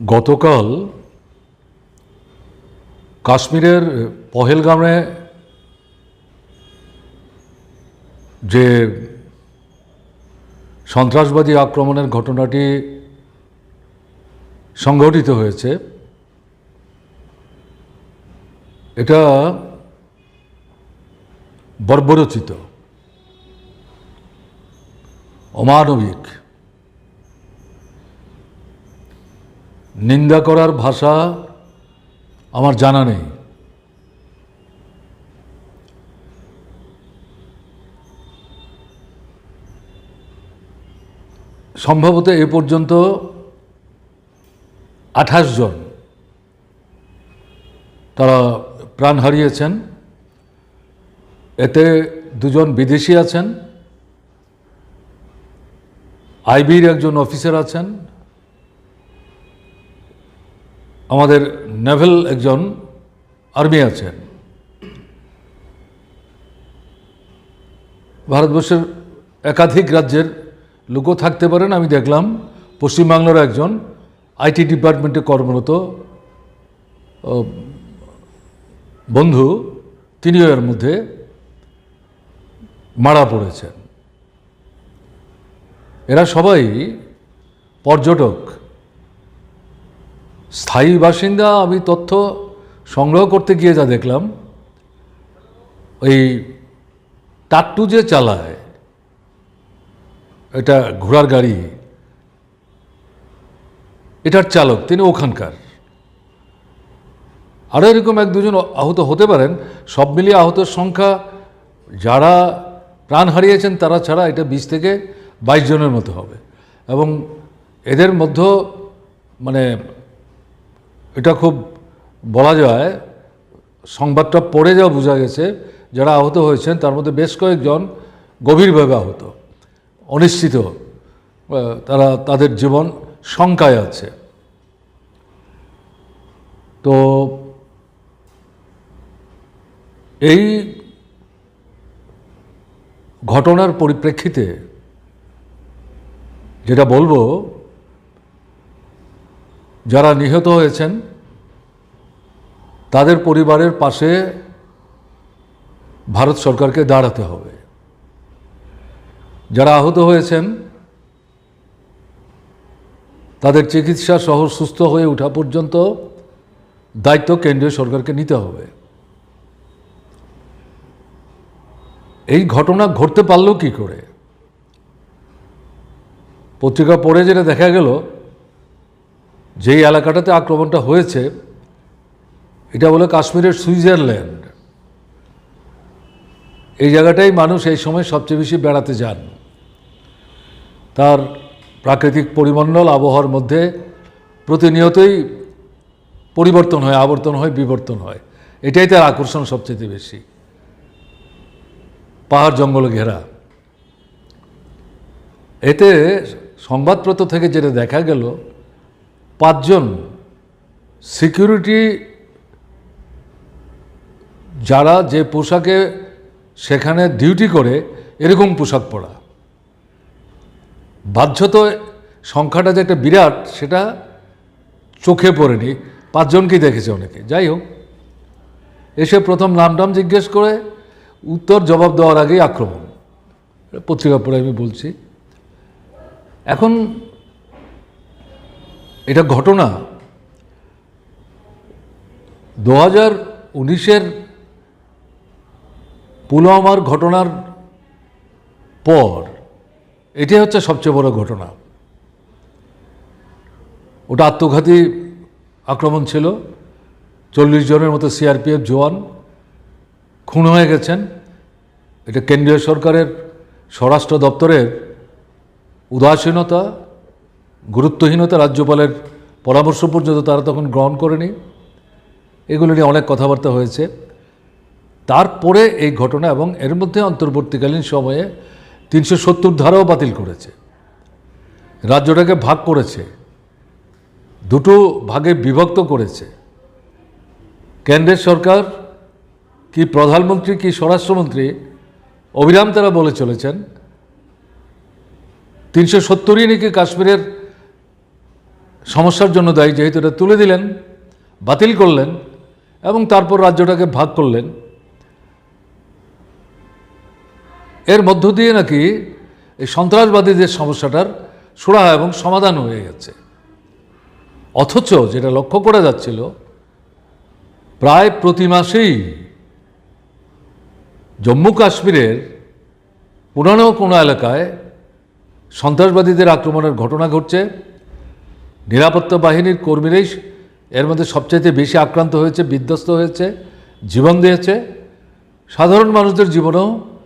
গতকাল কাশ্মীরের পহেলগামে যে সন্ত্রাসবাদী আক্রমণের ঘটনাটি সংঘটিত হয়েছে এটা বর্বরচিত। অমানবিক নিন্দা করার ভাষা আমার জানা নেই। সম্ভবত এ পর্যন্ত আঠাশ জন তারা প্রাণ হারিয়েছেন। এতে দুজন বিদেশি আছেন। আইবির একজন অফিসার আছেন। আমাদের নেভেল একজন আর্মি আছেন। ভারতবর্ষের একাধিক রাজ্যের লোকও থাকতে পারেন, আমি দেখলাম। পশ্চিমবাংলার একজন আইটি ডিপার্টমেন্টে কর্মরত বন্ধু, তিনিও এর মধ্যে মারা পড়েছেন। এরা সবাই পর্যটক। স্থায়ী বাসিন্দা আমি তথ্য সংগ্রহ করতে গিয়ে যা দেখলাম ওই টাট্টু যে চালায়, এটা ঘোড়ার গাড়ি, এটার চালক, তিনি ওখানকার। আরও এরকম এক দুজন আহত হতে পারেন, সব মিলিয়ে আহতের সংখ্যা, যারা প্রাণ হারিয়েছেন তারা ছাড়া এটা বিশ থেকে বাইশ জনের মতো হবে। এবং এদের মধ্যে মানে এটা খুব বলা যায়, সংবাদটা পড়ে যা বোঝা গেছে, যারা আহত হয়েছেন তার মধ্যে বেশ কয়েকজন গভীরভাবে আহত, অনিশ্চিত তারা তাদের জীবন শঙ্কায় আছে। তো এই ঘটনার পরিপ্রেক্ষিতে যেটা বলব যারা নিহত হয়েছেন, তাদের পরিবারের পাশে ভারত সরকারকে দাঁড়াতে হবে। যারা আহত হয়েছেন, তাদের চিকিৎসা সহ সুস্থ হয়ে ওঠা পর্যন্ত দায়িত্ব কেন্দ্রীয় সরকারকে নিতে হবে। এই ঘটনা ঘটতে পারল কি করে? পত্রিকা পড়ে যেটা দেখা গেল যেই এলাকাটাতে আক্রমণটা হয়েছে, এটা বলে কাশ্মীরের সুইজারল্যান্ড। এই জায়গাটাই মানুষ এই সময় সবচেয়ে বেশি বেড়াতে যান। তার প্রাকৃতিক পরিমণ্ডল আবহাওয়ার মধ্যে প্রতিনিয়তই পরিবর্তন হয়, আবর্তন হয়, বিবর্তন হয়। এটাই তার আকর্ষণ সবচেয়ে বেশি। পাহাড় জঙ্গলে ঘেরা। এতে সংবাদপত্র থেকে যেটা দেখা গেল পাঁচজন সিকিউরিটি যারা যে পোশাকে সেখানে ডিউটি করে, এরকম পোশাক পরা। বাধ্যত সংখ্যাটা যে একটা বিরাট, সেটা চোখে পড়েনি। পাঁচজনকেই দেখেছে অনেকে। যাই হোক, এসে প্রথম নামটাম জিজ্ঞেস করে, উত্তর জবাব দেওয়ার আগেই আক্রমণ। পত্রিকা পড়ে আমি বলছি। এখন এটা ঘটনা। দু হাজার উনিশের পুলওয়ামার ঘটনার পর এটাই হচ্ছে সবচেয়ে বড় ঘটনা। ওটা আত্মঘাতী আক্রমণ ছিল। চল্লিশ জনের মতো সিআরপিএফ জওয়ান খুন হয়ে গেছেন। এটা কেন্দ্রীয় সরকারের, স্বরাষ্ট্র দপ্তরের উদাসীনতা গুরুত্বহীনতা রাজ্যপালের পরামর্শ পর্যন্ত তারা তখন গ্রহণ করেনি। এগুলো নিয়ে অনেক কথাবার্তা হয়েছে। তারপরে এই ঘটনা এবং এর মধ্যে অন্তর্বর্তীকালীন সময়ে তিনশো সত্তর ধারাও বাতিল করেছে। রাজ্যটাকে ভাগ করেছে। দুটো ভাগে বিভক্ত করেছে। কেন্দ্রের সরকার কি প্রধানমন্ত্রী কি স্বরাষ্ট্রমন্ত্রী অবিরাম তারা বলে চলেছেন। তিনশো সত্তরই নাকি কাশ্মীরের সমস্যার জন্য দায়ী, যেহেতু এটা তুলে দিলেন, বাতিল করলেন এবং তারপর রাজ্যটাকে ভাগ করলেন। এর মধ্য দিয়ে নাকি এই সন্ত্রাসবাদীদের সমস্যাটার সুরাহা এবং সমাধান হয়ে গেছে। অথচ যেটা লক্ষ্য করা যাচ্ছিল, প্রায় প্রতি মাসেই জম্মু কাশ্মীরের পুরানো কোনো এলাকায় সন্ত্রাসবাদীদের আক্রমণের ঘটনা ঘটছে। নিরাপত্তা বাহিনীর কর্মীরাই এর মধ্যে সবচাইতে বেশি আক্রান্ত হয়েছে, বিধ্বস্ত হয়েছে, জীবন দিয়েছে। সাধারণ মানুষদের জীবনেও